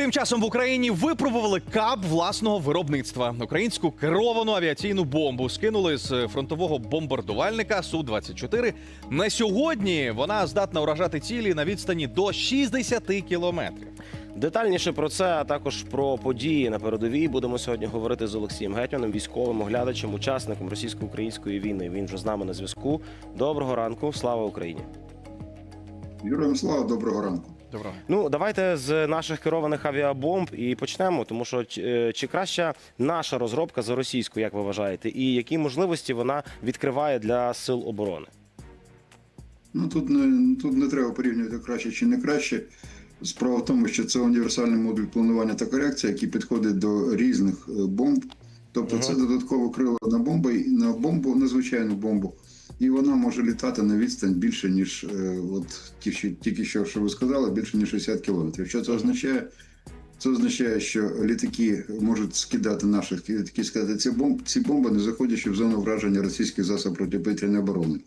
Тим часом в Україні випробували кап власного виробництва. Українську керовану авіаційну бомбу скинули з фронтового бомбардувальника су 24 На сьогодні вона здатна уражати цілі на відстані до 60 кілометрів. Детальніше про це, а також про події на передовій будемо сьогодні говорити з Олексієм Гетьманом, військовим оглядачем, учасником російсько-української війни. Він вже з нами на зв'язку. Доброго ранку, слава Україні! Героям слава, доброго ранку. Доброго. Ну давайте з наших керованих авіабомб і почнемо, тому що е, чи краща наша розробка за російську, як ви вважаєте, і які можливості вона відкриває для сил оборони? Ну тут не тут не треба порівнювати краще чи не краще. Справа в тому, що це універсальний модуль планування та корекції, який підходить до різних е, бомб. Тобто це додатково крило на бомбу, і- на бомбу, на звичайну бомбу. І вона може літати на відстань більше, ніж е, от ті, тільки що, що ви сказали, більше ніж 60 кілометрів. Що це означає? Це означає, що літаки можуть скидати наших літаки, скидати ці бомби, ці бомби, не заходячи в зону враження російських засобів протиповітряної оборони.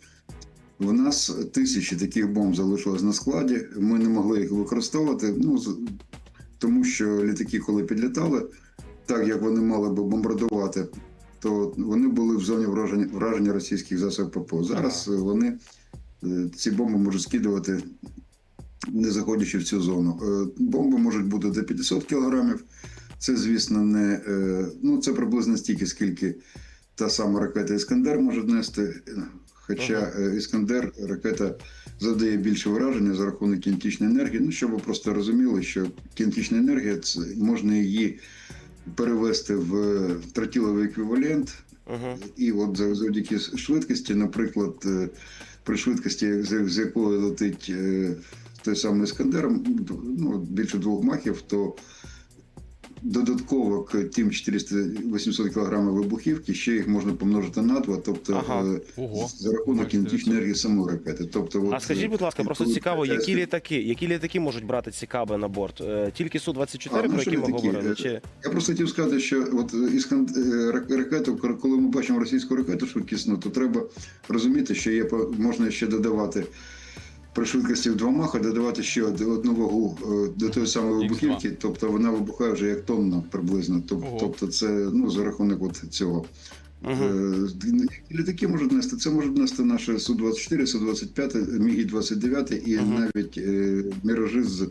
У нас тисячі таких бомб залишилось на складі. Ми не могли їх використовувати. Ну тому що літаки, коли підлітали, так як вони мали би бомбардувати, то вони були в зоні враження, враження російських засобів ППО. Зараз е, вони е, ці бомби можуть скидувати, не заходячи в цю зону. Е, Бомби можуть бути до 500 кілограмів. Це, звісно, не е, ну це приблизно стільки, скільки та сама ракета Іскандер може нести. Хоча е, Іскандер ракета завдає більше враження за рахунок кінетичної енергії. Ну, щоб ви просто розуміли, що кінетична енергія це можна її перевести в тротіловий еквівалент, Угу. і от завдяки швидкості, наприклад, е, при швидкості, з якої якою летить е, той самий Іскандер, ну, більше двох махів, то додатково к тим 400-800 кг вибухівки ще їх можна помножити на два, тобто Ага. е, Ого. за рахунок кінетичної енергії самої ракети. Тобто, А от, скажіть, будь ласка, е, просто цікаво, які літаки, які літаки можуть брати ці каби на борт? Е, Тільки су 24 А, ну, про які ми літаки? говорили? Чи Я просто хотів сказати, що от іскан рак- ракету, коли ми бачимо російську ракету швидкісну, то треба розуміти, що є по- можна ще додавати при швидкості в два маха, додавати ще од- одну вагу е, до тої самої вибухівки, тобто вона вибухає вже як тонна приблизно. Тобто це ну за рахунок от цього. Е, літаки можуть нести? Це можуть нести наші Су-24, Су-25, Мігі-29 і Мгм. навіть е, міражі з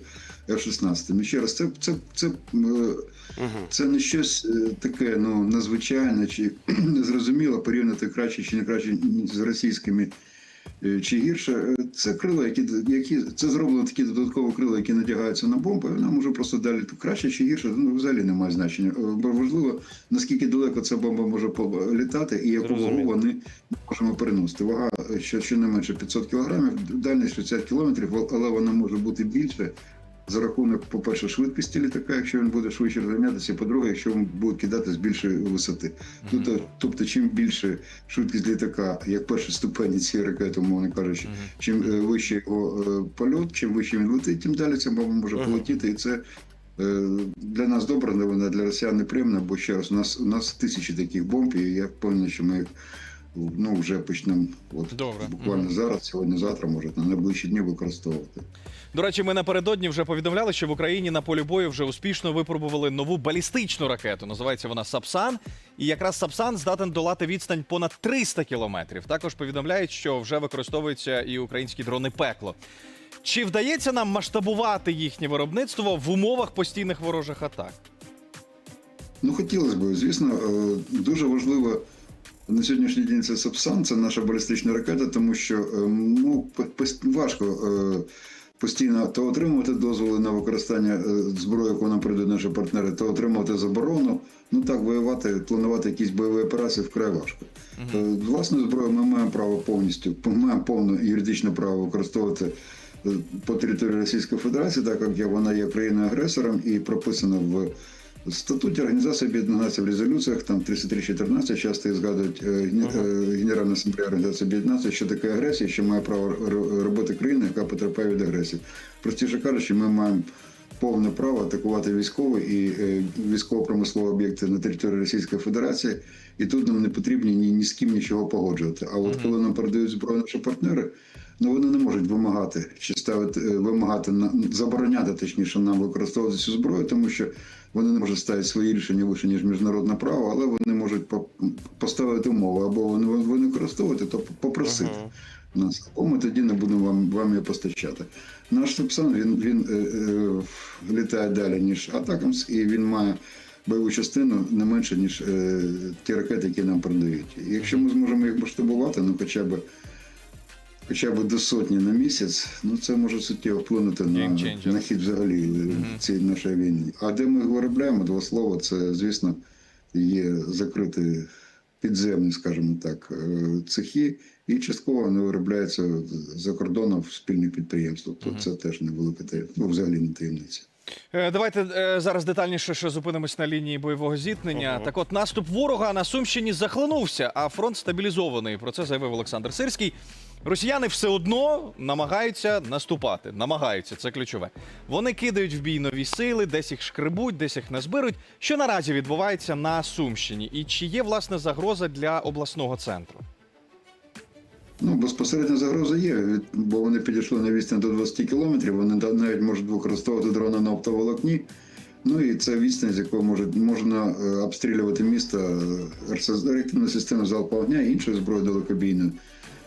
F-16. І ще раз, це, це, це, е, Мгм. це не щось е, таке ну, надзвичайне чи незрозуміло порівняти краще чи не краще з російськими е, чи гірше. Е, Це крила, які, які це зроблено такі додаткові крила, які надягаються на бомби. вона може просто далі краще чи гірше, ну взагалі немає значення. Е, Бо важливо, наскільки далеко ця бомба може літати і яку вагу вони можемо переносити. Вага що що щонайменше 500 кілограмів, дальність 60 кілометрів, але вона може бути більше. За рахунок, по-перше, швидкості літака, якщо він буде швидше розганятися, по-друге, якщо він буде кидати з більшої висоти. Тут, е, тобто, чим більше швидкість літака, як перший ступені цієї ракети, умовно кажучи, Мгм. чим е, вище його е, польот, чим вище він летить, тим далі ця бомба може Ага. полетіти. І це е, для нас добра новина, для росіян неприємна, бо ще раз, у нас, у нас тисячі таких бомб, і я впевнений, що ми їх ну, вже почнемо от, Добре. буквально зараз, сьогодні-завтра, може, на найближчі дні використовувати. До речі, ми напередодні вже повідомляли, що в Україні на полі бою вже успішно випробували нову балістичну ракету. Називається вона Сапсан. І якраз Сапсан здатен долати відстань понад 300 кілометрів. Також повідомляють, що вже використовуються і українські дрони пекло. Чи вдається нам масштабувати їхнє виробництво в умовах постійних ворожих атак? Ну, хотілося б, звісно, е, дуже важливо на сьогоднішній день це Сапсан, це наша балістична ракета, тому що е, ну, важко е, постійно то отримувати дозволи на використання е, зброї, яку нам прийдуть наші партнери, то отримувати заборону. Ну так, воювати, планувати якісь бойові операції вкрай важко. Угу. Власну зброю ми маємо право повністю, маємо повне юридичне право використовувати е, по території Російської Федерації, так як вона є країною-агресором і прописана в статуті Організації Об'єднаних Націй в резолюціях, там 3314 часто згадують е, е, Генеральна асамблея Організації Об'єднаних Націй, що таке агресія, що має право робити країна, яка потерпає від агресії. Простіше кажучи, ми маємо повне право атакувати військові і е, військово-промислові об'єкти на території Російської Федерації, і тут нам не потрібно ні, ні з ким нічого погоджувати. А от коли нам передають зброю наші партнери, Ну вони не можуть вимагати чи ставити е, вимагати на забороняти точніше нам використовувати цю зброю, тому що вони не можуть ставити свої рішення вище ніж міжнародне право, але вони можуть по- поставити умови або вони вони використовувати, то попросити нас. Або ми тоді не будемо вам, вам її постачати. Наш Сапсан він, він е, е, літає далі, ніж Атакамс, і він має бойову частину не менше, ніж е, ті ракети, які нам передають. І якщо ми зможемо їх масштабувати, ну хоча б хоча б до сотні на місяць, ну це може суттєво вплинути на, на хід взагалі е, цієї нашої війни. А де ми виробляємо, два слова, це, звісно, є закриті підземні, скажімо так, е, цехи, і частково вони виробляються за кордоном в спільних підприємствах. Тобто це теж невелика таємниця, ну, взагалі не таємниця. Е, Давайте зараз детальніше ще зупинимось на лінії бойового зіткнення. Так от наступ ворога на Сумщині захлинувся, а фронт стабілізований. Про це заявив Олександр Сирський. Росіяни все одно намагаються наступати. Намагаються, це ключове. Вони кидають в бій нові сили, десь їх шкребуть, десь їх назбирують. Що наразі відбувається на Сумщині? І чи є власне загроза для обласного центру? Ну, безпосередня загроза є, бо вони підійшли на відстань до 20 кілометрів, вони навіть можуть використовувати дрони на оптоволокні. Ну і це відстань, з якої може, можна е, обстрілювати місто е, реактивною системою залпового вогня і іншою зброєю далекобійною.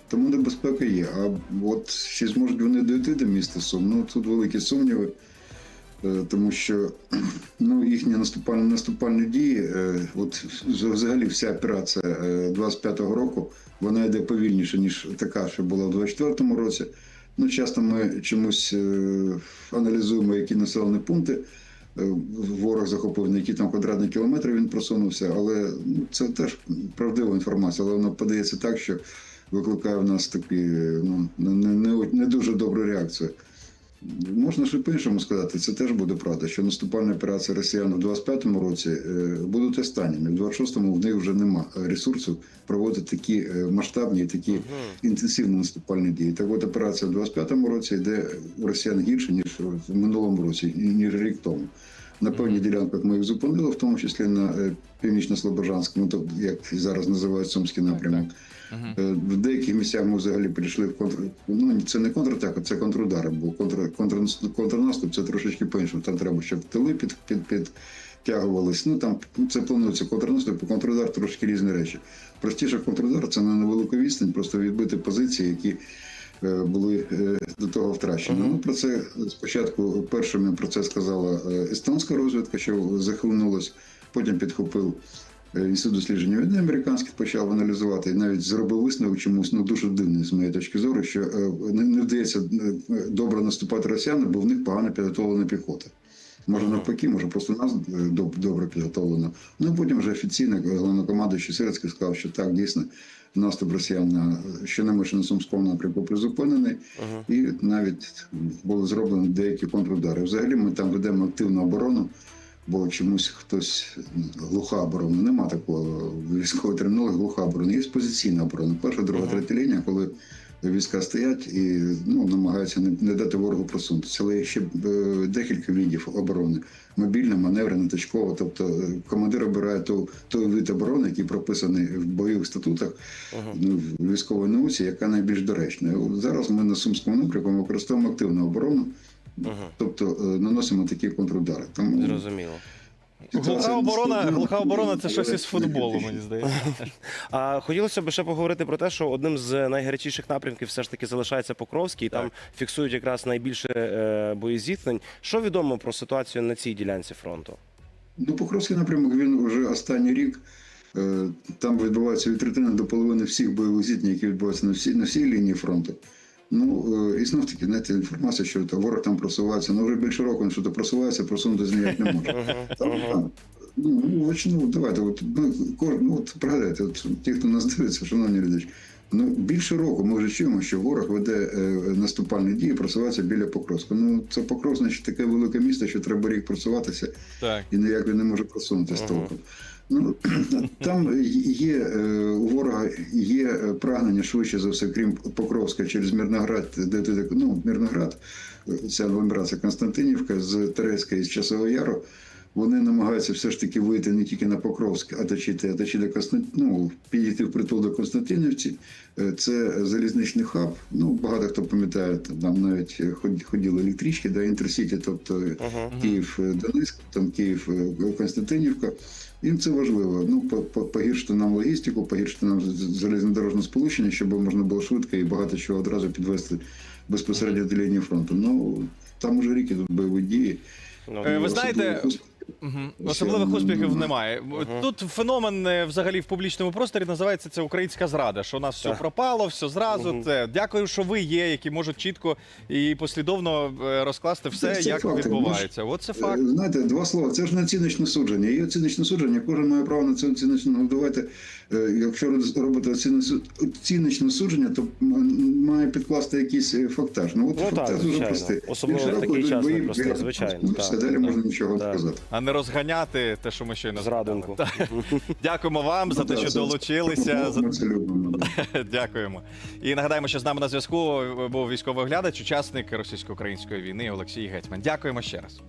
Тому небезпека є. А от чи зможуть вони дойти до міста Сум? Ну тут великі сумніви, е, тому що ну, їхні наступальні, наступальні дії, е, от взагалі вся операція е, 25-го року, вона йде повільніше, ніж така, що була в 24-му році. Ну, часто ми чомусь е, аналізуємо, які населені пункти е, ворог захопив, на які там квадратні кілометри він просунувся, але ну, це теж правдива інформація, але воно подається так, що викликає в нас такі ну, не, не, не дуже добру реакцію. Можна ще по-іншому сказати, це теж буде правда, що наступальні операції росіян у 25-му році е, будуть останніми. В 26-му в них вже нема ресурсів проводити такі е, масштабні і такі інтенсивні наступальні дії. Так от операція в 25-му році йде у росіян гірше, ніж в минулому році, ніж рік тому. На певних ділянках ми їх зупинили, в тому числі на е, північно-слобожанському, тобто як зараз називають Сумський напрямок. Е, В деяких місцях ми взагалі перейшли в контр. Ну це не контратака, це контрудари. Бо контр... Контр... контрнаступ це трошечки по-іншому. Там треба, щоб тили під, під, підтягувались. Ну там це планується контрнаступ, і контрудар трошки різні речі. Простіше контрудар це на невелику відстань, просто відбити позиції, які були е, до того втрачені. Ну про це спочатку першими про це сказала е, естонська розвідка, що захлинулась, потім підхопив. Е, Інститут досліджень війни американських почав аналізувати і навіть зробив висновок чомусь ну дуже дивний з моєї точки зору, що е, не, не вдається е, добре наступати росіяни, бо в них погано підготовлена піхота. Може навпаки, може просто нас е, доб- добре підготовлено. Ну потім вже офіційно головнокомандуючий Сирецький сказав, що так дійсно наступ росіян на щонайменше на сумському напрямку призупинений, і навіть були зроблені деякі контрудари. Взагалі ми там ведемо активну оборону. Бо чомусь хтось глуха оборона. Нема такого військової термінології глуха оборона. Є позиційна оборона. Перша, друга, третя лінія, коли війська стоять і ну, намагаються не, не дати ворогу просунутися. Але є ще е, декілька видів оборони: мобільна, маневрена, точкова. Тобто е, командир обирає ту, той вид оборони, який прописаний в бойових статутах ну, в військовій науці, яка найбільш доречна. Зараз ми на Сумському напрямку використовуємо активну оборону. Тобто е, наносимо такі контрудари. Тому Зрозуміло. Глуха оборона, глуха оборона це щось із футболу, мені здається. А хотілося б ще поговорити про те, що одним з найгарячіших напрямків все ж таки залишається Покровський. і Там фіксують якраз найбільше е, боєзіткнень. Що відомо про ситуацію на цій ділянці фронту? Ну, Покровський напрямок він вже останній рік. е, Там відбувається від третини до половини всіх бойових зіткнень, які відбуваються на всій, на всій лінії фронту. Ну, е, і знов таки, знаєте, інформація, що та, ворог там просувається, ну вже більше року він що то просувається, просунутися ніяк не може. Там, ну, ну, ну, давайте, от, ну, кож- ну, от пригадайте, от, ті, хто нас дивиться, шановні глядачі, ну, більше року ми вже чуємо, що ворог веде е, наступальні дії, просувається біля Покровська. Ну, це Покров, значить, таке велике місто, що треба рік просуватися Так. і ніяк він не може просунутися Ага. толком. Ну, там є е, у ворога є е, прагнення швидше за все, крім Покровська, через Мирноград, де ти ну, Мирноград, ця ця агломерація Константинівка з Терецька і з Часового Яру. Вони намагаються все ж таки вийти не тільки на Покровськ, а точити, а точити Констант... ну, підійти в притул до Константинівці. Е, Це залізничний хаб. Ну, багато хто пам'ятає, там навіть ход- ходили електрички, да, інтерсіті, тобто Київ е, Донецьк, там Київ е, Константинівка. Їм це важливо. Ну, по- по- погіршити нам логістику, погіршити нам залізнодорожне сполучення, щоб можна було швидко і багато чого одразу підвести безпосередньо до лінії фронту. Ну там уже рік ідуть бойові дії. Ну, Е, ви знаєте. Мгм. Особливих успіхів немає. Тут феномен е, взагалі в публічному просторі називається це українська зрада. Що у нас все пропало, все зразу. Це дякую, що ви є, які можуть чітко і послідовно е, розкласти все, Це- як факти. відбувається. От це факт. Е, Знаєте, два слова. Це ж не оціночне судження. Є оціночне судження, кожен має право на це оціночне. Ну, давайте, е, якщо робити оціночне- оціночне судження, то м- має підкласти якийсь е, фактаж. Ну от Ну, так, фактаж дуже звичайно. простий. Особливо в такий час бої, непростий, звичайно, Ну, так. все, далі можна нічого Так. сказати. А не розганяти те, що ми щойно зрадинку. Дякуємо вам за Ну, те, що долучилися. Любимо. Дякуємо. І нагадаємо, що з нами на зв'язку був військовий оглядач, учасник російсько-української війни Олексій Гетьман. Дякуємо ще раз.